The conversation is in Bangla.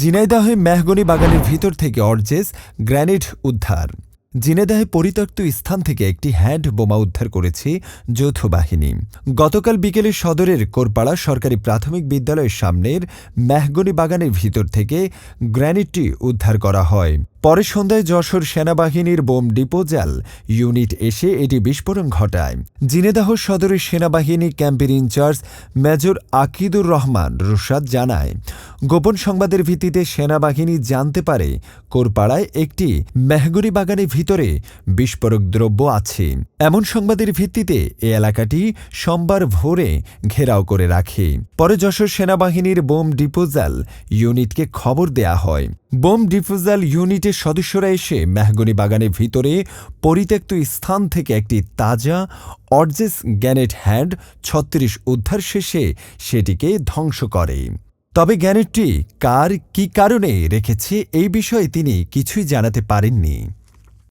ঝিনাইদহে মেহগনি বাগানের ভিতর থেকে অর্জেস গ্র্যানেড উদ্ধার। জিনেদাহে পরিত্যক্ত স্থান থেকে একটি হ্যান্ড বোমা উদ্ধার করেছে যৌথ বাহিনী। গতকাল বিকেলে সদরের কোরপাড়া সরকারি প্রাথমিক বিদ্যালয়ের সামনের মেহগনি বাগানের ভিতর থেকে গ্র্যানেডটি উদ্ধার করা হয়। পরে সন্ধ্যায় যশোর সেনাবাহিনীর বোম ডিপোজাল ইউনিট এসে এটি বিস্ফোরণ ঘটায়। জিনেদাহ সদরের সেনাবাহিনী ক্যাম্পের ইনচার্জ মেজর আকিদুর রহমান রুশাদ জানায় গোপন সংবাদের ভিত্তিতে সেনাবাহিনী জানতে পারে কোরপাড়ায় একটি মেহগুড়ি বাগানের ভিতরে বিস্ফোরক দ্রব্য আছে। এমন সংবাদের ভিত্তিতে এ এলাকাটি সোমবার ভোরে ঘেরাও করে রাখে। পরে যশোর সেনাবাহিনীর বোম ডিপোজাল ইউনিটকে খবর দেয়া হয়। বোম ডিফুজাল ইউনিটের সদস্যরা এসে মেহগনি বাগানের ভিতরে পরিত্যক্ত স্থান থেকে একটি তাজা অর্জেস গ্যানেট হ্যান্ড ছত্রিশ উদ্ধার শেষে সেটিকে ধ্বংস করে। তবে গ্যানেটটি কার কি কারণে রেখেছে এই বিষয়ে তিনি কিছুই জানাতে পারেননি।